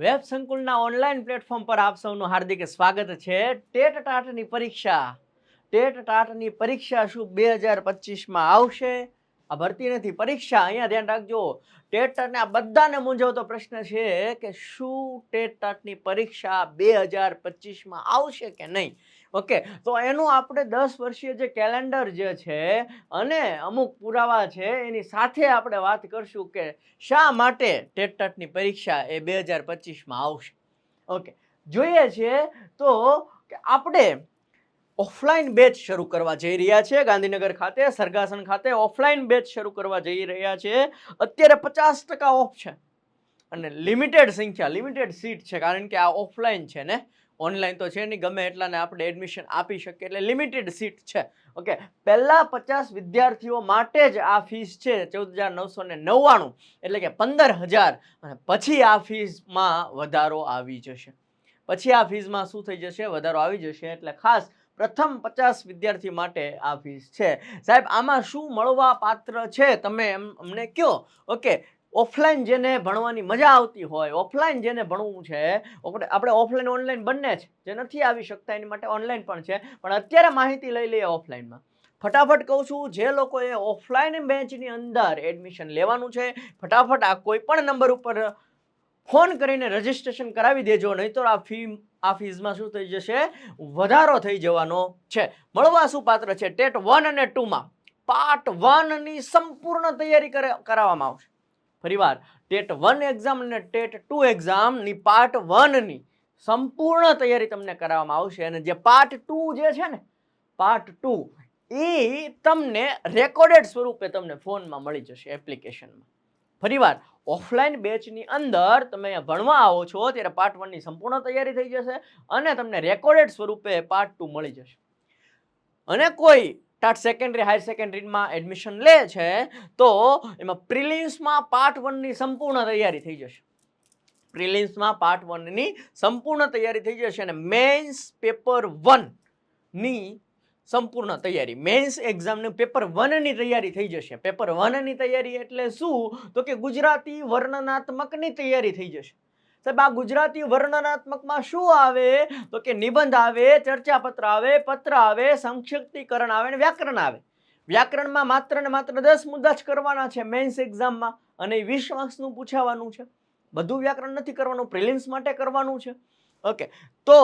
Web સંકુલના online platform પર આપ સૌનું હાર્દિક સ્વાગત છે. ટેટ ટાટની પરીક્ષા. ટેટ ટાટની પરીક્ષા શું બે હજાર પચીસમાં આવશે? આ ભરતી નથી, પરીક્ષા. અહીંયા ધ્યાન રાખજો. ટેટ ટાટને આ બધાને મૂંઝવતો પ્રશ્ન છે કે શું ટેટ ટાટની પરીક્ષા બે હજાર પચીસમાં આવશે કે નહીં? ઓકે, તો એનું આપણે દસ વર્ષીય જે કેલેન્ડર જે છે અને અમુક પુરાવા છે, એની સાથે આપણે વાત કરશું કે શા માટે ટેટ ટાટની પરીક્ષા એ બે હજાર પચીસમાં આવશે. ઓકે, જોઈએ છીએ તો આપણે ઓફલાઈન બેચ શરૂ કરવા જઈ રહ્યા છે ગાંધીનગર ખાતે સરગાસન ખાતે ઓફલાઈન બેચ શરૂ કરવા જઈ રહ્યા છે અત્યારે પચાસ ટકા ઓફ છે અને લિમિટેડ સંખ્યા, લિમિટેડ સીટ છે. કારણ કે આ ઓફલાઈન છે ને ઓનલાઈન તો છે નહીં, ગમે એટલાને આપણે એડમિશન આપી શકીએ. એટલે લિમિટેડ સીટ છે. ઓકે પહેલાં પચાસ વિદ્યાર્થીઓ માટે જ આ ફીસ છે ચૌદ હજાર નવસો ને નવ્વાણું. એટલે કે પંદર હજાર અને પછી આ ફીસમાં વધારો આવી જશે. પછી આ ફીસમાં શું થઈ જશે? વધારો આવી જશે. એટલે ખાસ પ્રથમ પચાસ વિદ્યાર્થી માટે આ ફીસ છે. સાહેબ, આમાં શું મળવા પાત્ર છે? તમે એમ અમને કહો. ઓકે ઓફલાઈન જેને ભણવાની મજા આવતી હોય, ઓફલાઈન જેને ભણવું છે આપણે ઓફલાઈન ઓનલાઈન બંને છે જે નથી આવી શકતા એની માટે ઓનલાઈન પણ છે, પણ અત્યારે માહિતી લઈ લઈએ ઓફલાઈનમાં. ફટાફટ કહું છું, જે લોકોએ ઓફલાઈન બેન્ચની અંદર એડમિશન લેવાનું છે, ફટાફટ આ કોઈ પણ નંબર ઉપર ફોન કરીને રજિસ્ટ્રેશન કરાવી દેજો, નહીં તો આ ફી, આ ફીઝમાં શું થઈ જશે? વધારો થઈ જવાનો છે. મળવા શું પાત્ર છે. ટેટ વન અને ટુમાં પાર્ટ વનની સંપૂર્ણ તૈયારી કરે, કરાવવામાં આવશે. ફરીવાર, ટેટ વન એક્ઝામ અને ટેટ ટુ એક્ઝામની પાર્ટ વનની સંપૂર્ણ તૈયારી તમને કરાવવામાં આવશે અને જે પાર્ટ ટુ જે છે ને પાર્ટ ટુ એ તમને રેકોર્ડેડ સ્વરૂપે તમને ફોનમાં મળી જશે એપ્લિકેશનમાં ફરીવાર ઓફલાઈન બેચની અંદર તમે ભણવા આવો છો, ત્યારે પાર્ટ વનની સંપૂર્ણ તૈયારી થઈ જશે અને તમને રેકોર્ડેડ સ્વરૂપે પાર્ટ ટુ મળી જશે. અને કોઈ ટાટ સેકન્ડરી હાયર સેકન્ડરીમાં એડમિશન લે છે, તો એમાં પ્રિલિમ્સમાં પાર્ટ વનની સંપૂર્ણ તૈયારી થઈ જશે. પ્રિલિમ્સમાં પાર્ટ વનની સંપૂર્ણ તૈયારી થઈ જશે અને મેન્સ પેપર વનની સંપૂર્ણ તૈયારી. મેન્સ એક્ઝામનું પેપર વનની તૈયારી થઈ જશે. પેપર વનની તૈયારી એટલે શું? તો કે ગુજરાતી વર્ણનાત્મકની તૈયારી થઈ જશે. સાહેબ, આ ગુજરાતી વર્ણનાત્મકમાં શું આવે? તો કે નિબંધ આવે, ચર્ચાપત્ર આવે, પત્ર આવે, સંક્ષિપ્તીકરણ આવે અને વ્યાકરણ આવે. વ્યાકરણમાં માત્ર ને માત્ર દસ મુદ્દા જ કરવાના છે મેન્સ એક્ઝામમાં અને વીસ માર્ક્સનું પૂછાવાનું છે. બધું વ્યાકરણ નથી કરવાનું, પ્રિલિમ્સ માટે કરવાનું છે. ઓકે. તો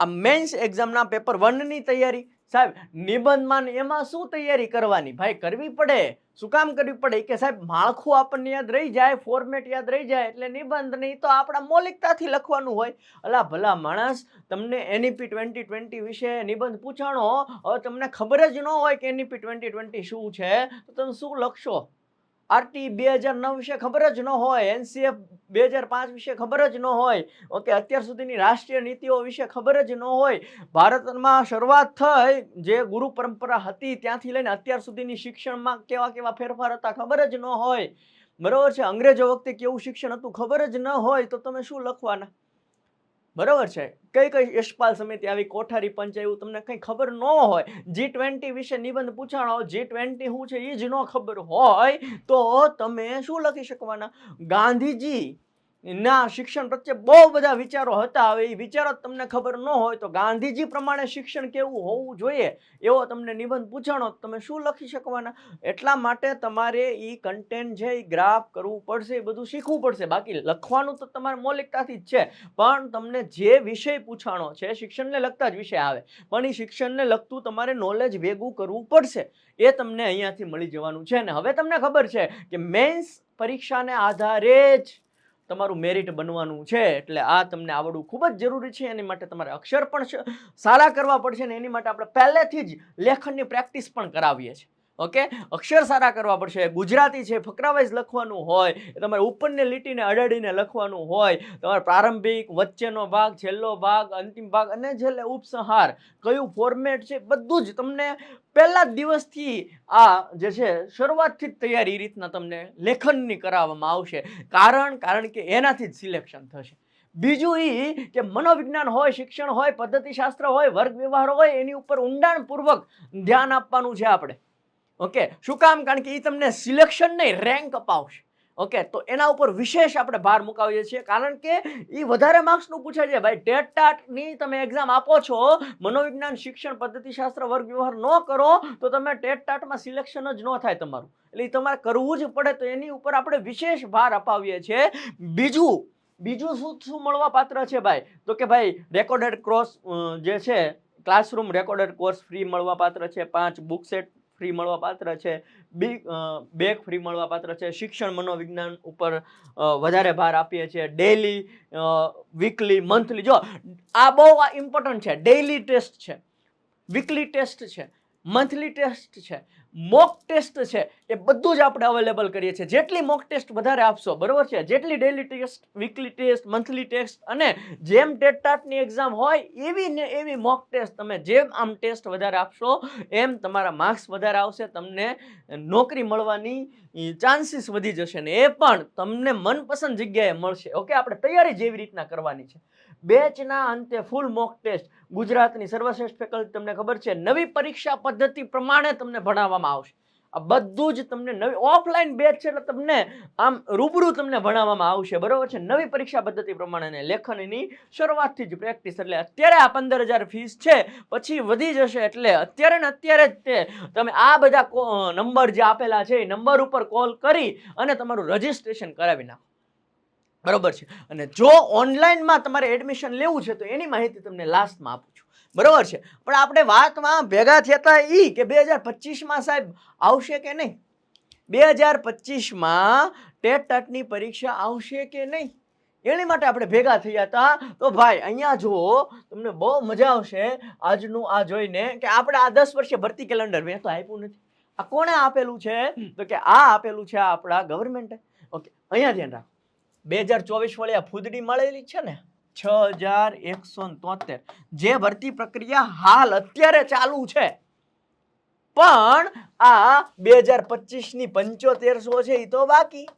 આ મેન્સ એક્ઝામના પેપર વનની તૈયારી સાહેબ, નિબંધમાં એમાં શું તૈયારી કરવાની? ભાઈ, કરવી પડે. શું કામ કરવી પડે? કે સાહેબ, માળખું આપણને યાદ રહી જાય ફોર્મેટ યાદ રહી જાય, એટલે નિબંધ નહીં તો આપણા મૌલિકતાથી લખવાનું હોય. અલા ભલા માણસ, તમને એનઈપી ટ્વેન્ટી ટ્વેન્ટી વિશે નિબંધ પૂછાણો, હવે તમને ખબર જ ન હોય કે એનઈપી ટ્વેન્ટી ટ્વેન્ટી શું છે, તો તમે શું લખશો? આરટી બે હજાર નવ વિશે ખબર જ ન હોય, એનસીએફ બે હજાર પાંચ વિશે ખબર જ ન હોય, ઓકે, અત્યાર સુધીની રાષ્ટ્રીય નીતિઓ વિશે ખબર જ ન હોય. ભારતમાં શરૂઆત થઈ, જે ગુરુ પરંપરા હતી ત્યાંથી લઈને અત્યાર સુધીની શિક્ષણમાં કેવા કેવા ફેરફાર હતા ખબર જ ન હોય. બરાબર છે, અંગ્રેજો વખતે કેવું શિક્ષણ હતું ખબર જ ન હોય, તો તમે શું લખવાના? બરોબર છે? કઈ કઈ યશપાલ સમિતિ આવી કોઠારી પંચ એવું તમને કંઈ ખબર ન હોય, જી ટ્વેન્ટી વિશે નિબંધ પૂછાણો, જી ટ્વેન્ટી શું છે એ જ ન ખબર હોય, તો તમે શું લખી શકવાના? ગાંધીજી ના, શિક્ષણ પ્રત્યે બહુ બધા વિચારો હતા. હવે એ વિચારો તમને ખબર ન હોય તો ગાંધીજી પ્રમાણે શિક્ષણ કેવું હોવું જોઈએ? એવો તમને નિબંધ પૂછાણો તમે શું લખી શકવાના? એટલા માટે તમારે એ કન્ટેન્ટ છે એ ગ્રાફ કરવું પડશે, એ બધું શીખવું પડશે. બાકી લખવાનું તો તમારે મૌલિકતાથી જ છે. પણ તમને જે વિષય પૂછાણો છે શિક્ષણને લગતા જ વિષય આવે. પણ એ શિક્ષણને લગતું તમારે નોલેજ ભેગું કરવું પડશે. એ તમને અહીંયાથી મળી જવાનું છે. અને હવે તમને ખબર છે કે મેન્સ પરીક્ષાને આધારે જ તમારું મેરિટ બનવાનું છે, એટલે આ તમને આવડવું ખૂબ જ જરૂરી છે. એની માટે તમારે અક્ષર પણ સારા કરવા પડશે ને એની માટે આપણે પહેલેથી જ લેખનની પ્રેક્ટિસ પણ કરાવીએ છીએ. ઓકે? અક્ષર સારા કરવા પડશે. ગુજરાતી છે ફકરાવાઇઝ લખવાનું હોય, તમારે ઉપરને લીટીને અડાડીને લખવાનું હોય, તમારે પ્રારંભિક, વચ્ચેનો ભાગ, છેલ્લો ભાગ, અંતિમ ભાગ અને છેલ્લે ઉપસંહાર. કયું ફોર્મેટ છે, બધું જ તમને પહેલા જ દિવસથી આ જે છે, શરૂઆતથી જ તૈયારી રીતના તમને લેખનની કરાવવામાં આવશે. કારણ કારણ કે એનાથી જ સિલેક્શન થશે. બીજું એ કે મનોવિજ્ઞાન હોય, શિક્ષણ હોય, પદ્ધતિશાસ્ત્ર હોય, વર્ગ વ્યવહાર હોય, એની ઉપર ઊંડાણપૂર્વક ધ્યાન આપવાનું છે આપણે. ઓકે શું કામ? કારણ કે એ તમને સિલેક્શન નહીં રેન્ક અપાવશે. ઓકે તો એના ઉપર વિશેષ આપણે ભાર મુકાવીએ છીએ. કારણ કે એ વધારે માર્ક્સનું પૂછે છે. ભાઈ ટેટ ટાટની તમે એક્ઝામ આપો છો, મનોવિજ્ઞાન શિક્ષણ પદ્ધતિશાસ્ત્ર વર્ગ વ્યવહાર ન કરો, તો તમે ટેટ ટાટમાં સિલેક્શન જ ન થાય તમારું. એટલે એ તમારે કરવું જ પડે, તો એની ઉપર આપણે વિશેષ ભાર અપાવીએ છીએ. બીજું બીજું શું શું મળવા પાત્ર છે ભાઈ? તો કે ભાઈ રેકોર્ડેડ ક્રોસ જે છે ક્લાસરૂમ રેકોર્ડેડ કોર્સ ફ્રી મળવા પાત્ર છે. પાંચ બુક સેટ ફ્રી મળવા પાત્ર છે. બી બેગ ફ્રી મળવા પાત્ર છે. શિક્ષણ મનોવિજ્ઞાન ઉપર વધારે ભાર આપીએ છીએ. ડેલી વીકલી મંથલી જો, આ બહુ ઇમ્પોર્ટન્ટ છે. ડેઈલી ટેસ્ટ છે. વીકલી ટેસ્ટ છે. મંથલી ટેસ્ટ છે. મોક ટેસ્ટ છે, એ બધું જ આપણે અવેલેબલ કરીએ છીએ. જેટલી મોક ટેસ્ટ વધારે આપશો, બરોબર છે? જેટલી daily test weekly test monthly test અને જેમ ટેટ ટાટની એક્ઝામ હોય, એવી ને એવી મોક ટેસ્ટ તમે જેમ આમ ટેસ્ટ વધારે આપશો, એમ તમારા માર્ક્સ વધારે આવશે, તમને નોકરી મળવાની ચાન્સીસ વધી જશે ને એ પણ તમને મનપસંદ જગ્યાએ મળશે. ઓકે આપણે તૈયારી જેવી રીતના કરવાની છે. બેચના અંતે ફૂલ મોક ટેસ્ટ ગુજરાતની સર્વશ્રેષ્ઠ ફેકલ્ટી તમને ખબર છે, નવી પરીક્ષા પદ્ધતિ પ્રમાણે તમને ભણાવવામાં આવશે. આ બધું જ તમને નવી ઓફલાઈન બેચ છે એટલે તમને આમ રૂબરૂ તમને ભણાવવામાં આવશે. બરોબર છે? નવી પરીક્ષા પદ્ધતિ પ્રમાણે લેખનની શરૂઆતથી જ પ્રેક્ટિસ એટલે અત્યારે આ પંદર હજાર ફીસ છે, પછી વધી જશે એટલે અત્યારે ને અત્યારે જ તે તમે આ બધા નંબર જે આપેલા છે એ નંબર ઉપર કોલ કરી અને તમારું રજિસ્ટ્રેશન કરાવી નાખો. બરોબર છે. અને જો ઓનલાઈનમાં તમારે એડમિશન લેવું છે તો એની માહિતી તમને લાસ્ટમાં આપું છું. બરોબર છે? પણ આપણે વાતમાં ભેગા થયા હતા એ કે બે હજાર પચીસમાં સાહેબ આવશે કે નહીં? બે હજાર પચીસમાં ટેટ ટાટની પરીક્ષા આવશે કે નહીં? એની માટે આપણે ભેગા થયા હતા. તો ભાઈ અહીંયા જુઓ તમને બહુ મજા આવશે આજનું આ જોઈને કે આપણે આ દસ વર્ષે ભરતી કેલેન્ડર મેં તો આપ્યું નથી. આ કોણે આપેલું છે? તો કે આ આપેલું છે આપણા ગવર્મેન્ટે ઓકે અહીંયા ધ્યાન રાખો. બે હજાર ચોવીસ વાળી આ ફૂદડી મળેલી છે ને? છ હજાર એકસો તોતેર. જે ભરતી પ્રક્રિયા હાલ અત્યારે ચાલુ છે. પણ આ બે હજાર પચીસની પંચોતેરસો છે એ તો બાકી.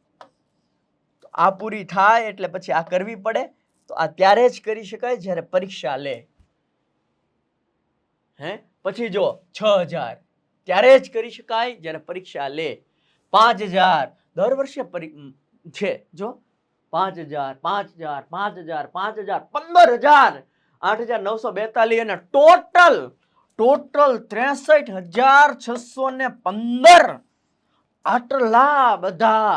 આ પૂરી થાય એટલે પછી આ કરવી પડે. તો આ ત્યારે જ કરી શકાય જ્યારે પરીક્ષા લે. હે? પછી જો, છ હજાર. ત્યારે જ કરી શકાય જ્યારે પરીક્ષા લે. પાંચ હજાર. દર વર્ષે છે. જો પાંચ હજાર પાંચ હજાર પાંચ હજાર પાંચ હજાર, પંદર હજાર, આઠ હજાર નવસો બેતાલીસ અને ટોટલ ટોટલ ત્રેસઠ હજાર છસો ને પંદર આટલા બધા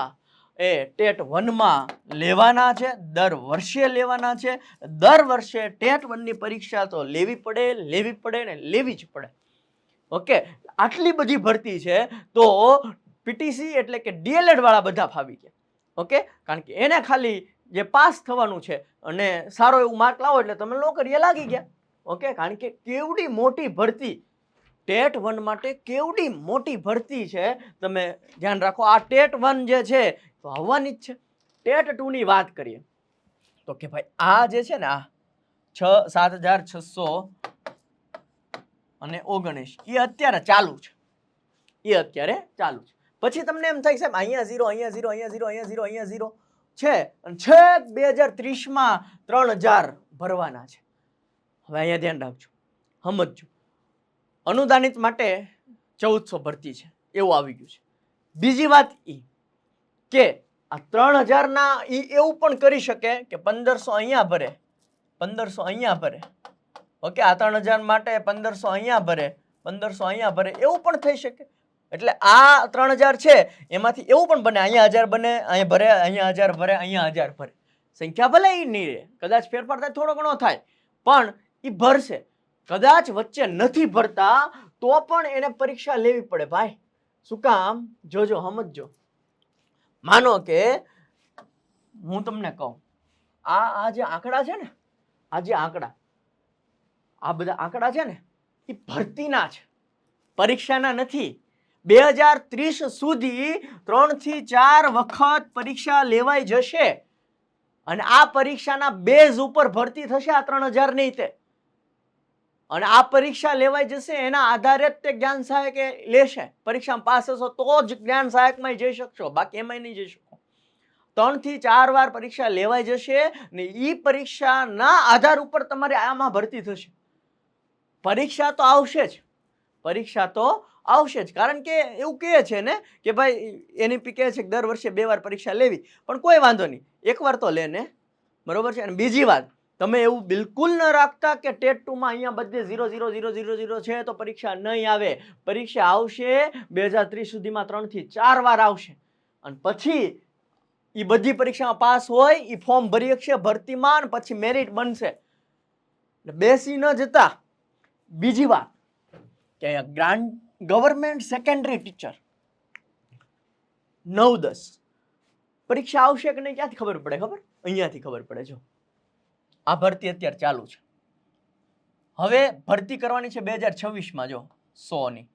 એ ટેટ વનમાં લેવાના છે, દર વર્ષે લેવાના છે, દર વર્ષે ટેટ વનની પરીક્ષા તો લેવી પડે લેવી પડે ને લેવી જ પડે. ઓકે? આટલી બધી ભરતી છે, તો પીટીસી એટલે કે ડીએલએડ વાળા બધા ફાવી ગયા. ઓકે? કારણ કે એને ખાલી જે પાસ થવાનું છે અને સારો એવું માર્ક લાવો એટલે તમે નોકરીએ લાગી ગયા. ઓકે? કારણ કે કેવડી મોટી ભરતી, ટેટ વન માટે કેવડી મોટી ભરતી છે. તમે ધ્યાન રાખો, આ ટેટ વન જે છે, તો આવવાની જ છે. ટેટ ટુની વાત કરીએ. તો કે ભાઈ, આ જે છે ને આ, છ, સાત હજાર છસો અને ઓગણીસ એ અત્યારે ચાલુ છે. એ અત્યારે ચાલુ છે. પછી તમને એમ થાય સાહેબ, અહીંયા ઝીરો અહીંયા ઝીરો અહીંયા ઝીરો અહીંયા ઝીરો અહીંયા ઝીરો છે. અને છેક બે હજાર ત્રીસમાં ત્રણ હજાર ભરવાના છે. હવે અહીંયા ધ્યાન રાખજો. સમજજો. અનુદાનિત માટે ચૌદસો ભરતી છે. એવું આવી ગયું છે. બીજી વાત એ કે આ ત્રણ હજારના એ એવું પણ કરી શકે કે પંદરસો અહીંયા ભરે. પંદરસો અહીંયા ભરે. ઓકે, આ ત્રણ હજાર માટે પંદરસો અહીંયા ભરે. પંદરસો અહીંયા ભરે. એવું પણ થઈ શકે. એટલે આ ત્રણ હજાર છે, એમાંથી એવું પણ બને, અહીંયા હજાર બને, અહીંયા ભરે, અહીંયા હજાર ભરે, અહીંયા હજાર ભરે. સંખ્યા ભલે એ નહીં રહે, કદાચ ફેરફાર થાય, થોડો ઘણો થાય, પણ એ ભરશે. કદાચ વચ્ચે નથી ભરતા, તો પણ એને પરીક્ષા લેવી પડે, ભાઈ. શું કામ? જોજો, સમજજો. માનો કે, હું તમને કહું, આ આ જે આંકડા છે ને, આ જે આંકડા, આ બધા આંકડા છે ને એ ભરતીના છે. પરીક્ષાના નથી બે હજાર ત્રીસ સુધી ત્રણથી ચાર વખત પરીક્ષા લેવાઈ જશે. અને આ પરીક્ષાના બેઝ ઉપર ભરતી થશે આ ત્રણ હજાર નહીં તે અને આ પરીક્ષા લેવાઈ જશે એના આધારે જ તે જ્ઞાન સહાયક લેશે. પરીક્ષામાં પાસ હશો તો જ જ્ઞાન સહાયકમાં જઈ શકશો, બાકી એમાંય નહીં જઈ શકો. ત્રણથી ચાર વાર પરીક્ષા લેવાઈ જશે ને એ પરીક્ષાના આધાર ઉપર તમારે આમાં ભરતી થશે. પરીક્ષા તો આવશે જ. પરીક્ષા તો આવશે જ. કારણ કે એવું કહે છે ને કે ભાઈ એનઈપી કહે છે કે દર વર્ષે બે વાર પરીક્ષા લેવી. પણ કોઈ વાંધો નહીં. એકવાર તો લે ને. બરોબર છે? અને બીજી વાત, તમે એવું બિલકુલ ન રાખતા કે ટેટ ટુમાં અહીંયા બધે zero zero zero zero zero છે તો પરીક્ષા નહીં આવે. પરીક્ષા આવશે બે હજાર ત્રીસ સુધીમાં ત્રણથી ચાર વાર આવશે. અને પછી એ બધી પરીક્ષામાં પાસ હોય એ ફોર્મ ભરી શકશે ભરતીમાં અને પછી મેરિટ બનશે. બેસી ન જતા. બીજી વાત, કે ગ્રાન્ટ ગવર્મેન્ટ સેકન્ડરી ટીચર નવ દસ. પરીક્ષા આવશે કે નહીં, ક્યાંથી ખબર પડે ખબર? અહીંયાથી ખબર પડે, જો. આ ભરતી અત્યારે ચાલુ છે. હવે ભરતી કરવાની છે બે હજાર છવ્વીસમાં, જો, સોની.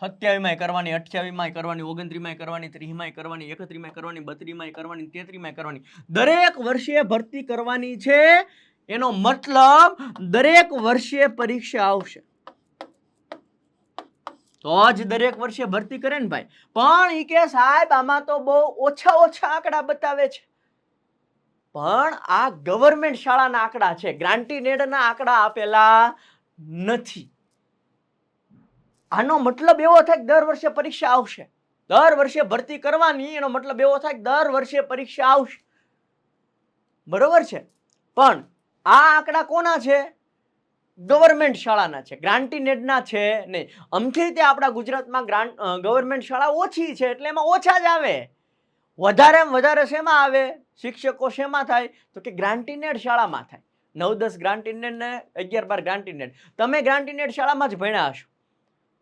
સત્યાવીસમાં કરવાની અઠ્યાવીસમાં કરવાની ઓગણત્રીસમાં કરવાની ત્રીસમાં કરવાની એકત્રીસમાં કરવાની બત્રીસમાં કરવાની તેત્રીસમાં કરવાની. દરેક વર્ષે ભરતી કરવાની છે. એનો મતલબ દરેક વર્ષે પરીક્ષા આવશે. તો જ દરેક વર્ષે ભરતી કરે ને ભાઈ. પણ ઈ કે સાહેબ, આમાં તો બહુ ઓછા ઓછા આંકડા બતાવે છે. પણ આ ગવર્મેન્ટ શાળાના આંકડા છે. ગ્રાન્ટીનેડના આંકડા આપેલા નથી. આનો મતલબ એવો થાય કે દર વર્ષે પરીક્ષા આવશે. દર વર્ષે ભરતી કરવાની, એનો મતલબ એવો થાય કે દર વર્ષે પરીક્ષા આવશે. બરોબર છે? પણ આ આંકડા કોના છે? ગવર્મેન્ટ શાળાના છે, ગ્રાન્ટીનેડના છે નહીં. અમથી તે આપણા ગુજરાતમાં ગ્રાન્ટ ગવર્મેન્ટ શાળા ઓછી છે, એટલે એમાં ઓછા જ આવે. વધારે વધારે શેમાં આવે? શિક્ષકો શેમાં થાય? તો કે ગ્રાન્ટીનેડ શાળામાં થાય. નવ દસ ગ્રાન્ટીનેડ ને અગિયાર બાર ગ્રાન્ટીનેડ. તમે ગ્રાન્ટીનેડ શાળામાં જ ભણ્યા હશો.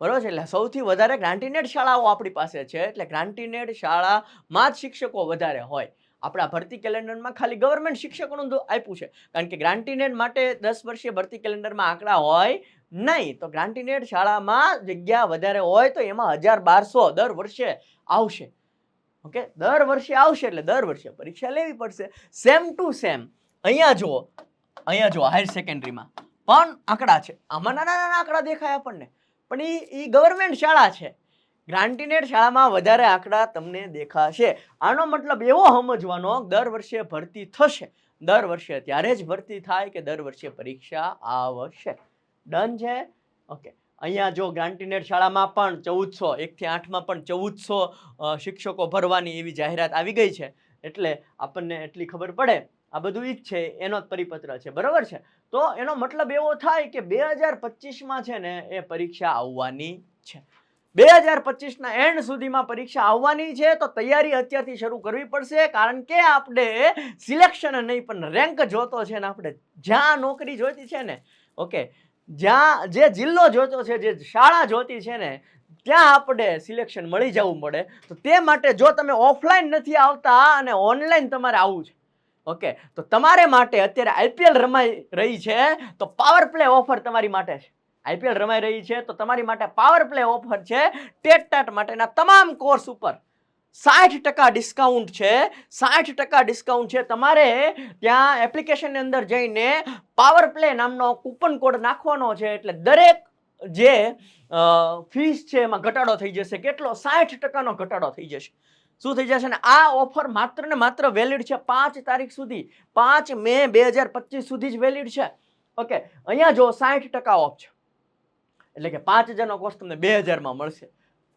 બરોબર છે? એટલે સૌથી વધારે ગ્રાન્ટીનેડ શાળાઓ આપણી પાસે છે, એટલે ગ્રાન્ટીનેડ શાળામાં જ શિક્ષકો વધારે હોય. આપણા ભરતી કેલેન્ડરમાં ખાલી ગવર્મેન્ટ શિક્ષકોનું આપ્યું છે. કારણ કે ગ્રાન્ટીનેડ માટે દસ વર્ષીય ભરતી કેલેન્ડરમાં આંકડા હોય નહીં, તો ગ્રાન્ટીનેડ શાળામાં જગ્યા વધારે હોય તો એમાં હજાર બારસો દર વર્ષે આવશે. ઓકે? દર વર્ષે આવશે એટલે દર વર્ષે પરીક્ષા લેવી પડશે. સેમ ટુ સેમ અહીંયા જુઓ અહીંયા જુઓ હાયર સેકન્ડરીમાં પણ આંકડા છે. આમાં નાના નાના આંકડા દેખાય આપણને. પણ એ ગવર્મેન્ટ શાળા છે. ગ્રાન્ટીનેડ શાળામાં વધારે આંકડા તમને દેખાશે. આનો મતલબ એવો સમજવાનો, દર વર્ષે ભરતી થશે. દર વર્ષે ત્યારે જ ભરતી થાય કે દર વર્ષે પરીક્ષા આવશે. ડન છે? ઓકે. અહીંયા જો ગ્રાન્ટીનેડ શાળામાં પણ ચૌદસો, એકથી આઠમાં પણ ચૌદસો શિક્ષકો ભરવાની એવી જાહેરાત આવી ગઈ છે. એટલે આપણને એટલી ખબર પડે. આ બધું ઈ જ છે, એનો જ પરિપત્ર છે. બરાબર છે? તો એનો મતલબ એવો થાય કે બે હજાર પચીસમાં છે ને, એ પરીક્ષા આવવાની છે. બે હજાર પચીસના એન્ડ સુધીમાં પરીક્ષા આવવાની છે, તો તૈયારી અત્યારથી શરૂ કરવી પડશે, કારણ કે આપણે સિલેક્શન નહીં, પણ રેન્ક જોતો છે ને આપણે જ્યાં નોકરી જોઈતી છે ને, ઓકે, જ્યાં, જે જિલ્લો જોતો છે, જે શાળા જોતી છે ને, ત્યાં આપણે સિલેક્શન મળી જવું પડે. તો તે માટે જો તમે ઓફલાઈન નથી આવતા અને ઓનલાઈન તમારે આવવું છે, ઓકે, તો તમારે માટે અત્યારે આઈપીએલ રમાઈ રહી છે, તો પાવર પ્લે ઓફર તમારી માટે છે. આઈપીએલ રમાઈ રહી છે, તો તમારી માટે પાવર પ્લે ઓફર છે ટેટ ટાટ માટેના તમામ કોર્સ ઉપર. સાઠ ટકા ડિસ્કાઉન્ટ છે, સાઠ ટકા ડિસ્કાઉન્ટ છે. તમારે ત્યાં એપ્લિકેશનની અંદર જઈને પાવર પ્લે નામનો કૂપન કોડ નાખવાનો છે, એટલે દરેક જે ફીસ છે એમાં ઘટાડો થઈ જશે. કેટલો? સાઠ ટકાનો ઘટાડો થઈ જશે. શું થઈ જશે ને? આ ઓફર માત્ર ને માત્ર વેલિડ છે પાંચ તારીખ સુધી. પાંચ મે બે હજાર પચીસ સુધી જ વેલિડ છે. ઓકે અહીંયા જો સાઠ ટકા ઓફ છે. એટલે કે પાંચ હજારનો કોર્સ તમને બે હજારમાં મળશે.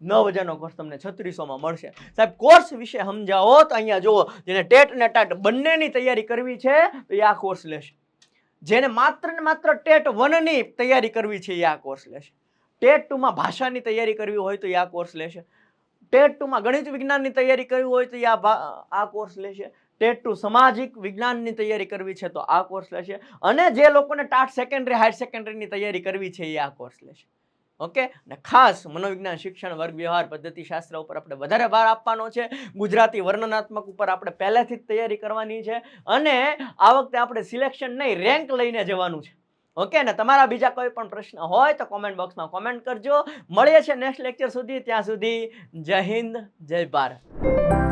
નવ હજારનો કોર્સ તમને છત્રીસોમાં મળશે. સાહેબ કોર્સ વિશે સમજાવો તો અહીંયા જુઓ, જેને ટેટ અને ટાટ બંનેની તૈયારી કરવી છે, તો એ આ કોર્સ લેશે. જેને માત્ર ને માત્ર ટેટ વનની તૈયારી કરવી છે, એ આ કોર્સ લેશે. ટેટ ટુમાં ભાષાની તૈયારી કરવી હોય તો એ આ કોર્સ લેશે. ટેટ ટુમાં ગણિત વિજ્ઞાનની તૈયારી કરવી હોય તો એ આ કોર્સ લેશે. ટેટ ટુ સામાજિક વિજ્ઞાનની તૈયારી કરવી છે, તો આ કોર્સ લેશે. અને જે લોકોને ટાટ સેકન્ડરી હાયર સેકન્ડરીની તૈયારી કરવી છે, એ આ કોર્સ લેશે. ઓકે અને ખાસ મનોવિજ્ઞાન, શિક્ષણ, વર્ગ વ્યવહાર, પદ્ધતિ, શાસ્ત્ર ઉપર આપણે વધારે ભાર આપવાનો છે. ગુજરાતી વર્ણનાત્મક ઉપર આપણે પહેલેથી જ તૈયારી કરવાની છે. અને આ વખતે આપણે સિલેક્શન નહીં રેન્ક લઈને જવાનું છે. ઓકે ને તમારા બીજા કોઈ પણ પ્રશ્ન હોય, તો કોમેન્ટ બોક્સમાં કોમેન્ટ કરજો. મળીએ છીએ નેક્સ્ટ લેક્ચર સુધી. ત્યાં સુધી જય હિન્દ, જય ભારત.